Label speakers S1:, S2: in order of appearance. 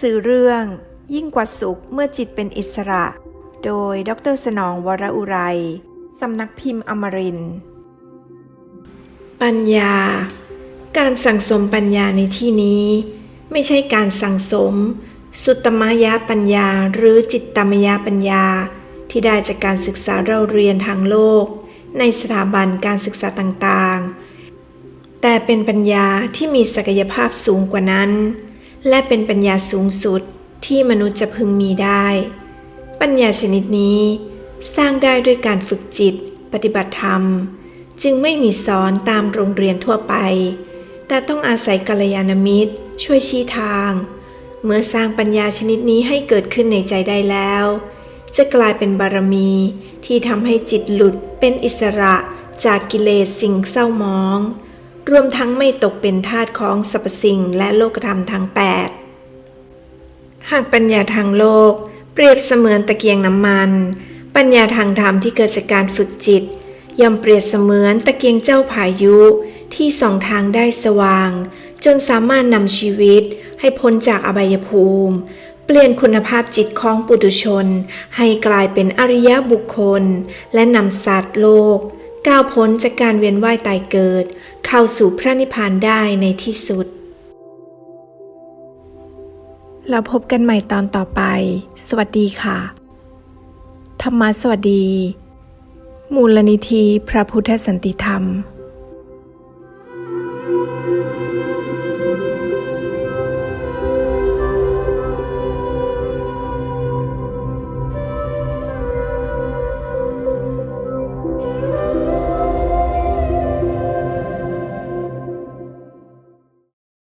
S1: สือเรื่อง ยิ่งกว่าสุขเมื่อจิตเป็นอิสระ โดยดรสนองวรอุไรสำนักพิมพ์อมริน ปัญญา การสั่งสมปัญญาในที่นี้ ไม่ใช่การสั่งสม สุตตมยปัญญาหรือจิตตมยปัญญา ที่ได้จากการศึกษาเราเรียนทางโลก ในสถาบันการศึกษาต่างๆ แต่เป็นปัญญาที่มีศักยภาพสูงกว่านั้น และเป็นปัญญาสูงสุดที่มนุษย์จะพึงมีได้ ปัญญาชนิดนี้สร้างได้ด้วยการฝึกจิต ปฏิบัติธรรม จึงไม่มีสอนตามโรงเรียนทั่วไป แต่ต้องอาศัยกัลยาณมิตร ช่วยชี้ทาง เมื่อสร้างปัญญาชนิดนี้ให้เกิดขึ้นในใจได้แล้ว จะกลายเป็นบารมีที่ทำให้จิตหลุดเป็นอิสระจากกิเลสสิ่งเศร้ามอง รวมทั้งไม่ตกเป็นทาสของสรรพสิ่งและโลกธรรมทั้งแปดหากปัญญาทางโลก เปรียบเสมือนตะเกียงน้ำมัน ปัญญาทางธรรมที่เกิดจากการฝึกจิต ย่อมเปรียบเสมือนตะเกียงเจ้าพายุที่ส่องทางได้สว่าง จนสามารถนำชีวิตให้พ้นจากอบายภูมิ เปลี่ยนคุณภาพจิตของปุถุชน ให้กลายเป็นอริยบุคคล และนำสัตว์โลก ก้าวพ้นจากการเวียนว่ายตายเกิด เข้าสู่พระนิพพานได้ในที่สุด เราพบกันใหม่ตอนต่อไป สวัสดีค่ะ ธรรมะสวัสดี มูลนิธิพระพุทธสันติธรรม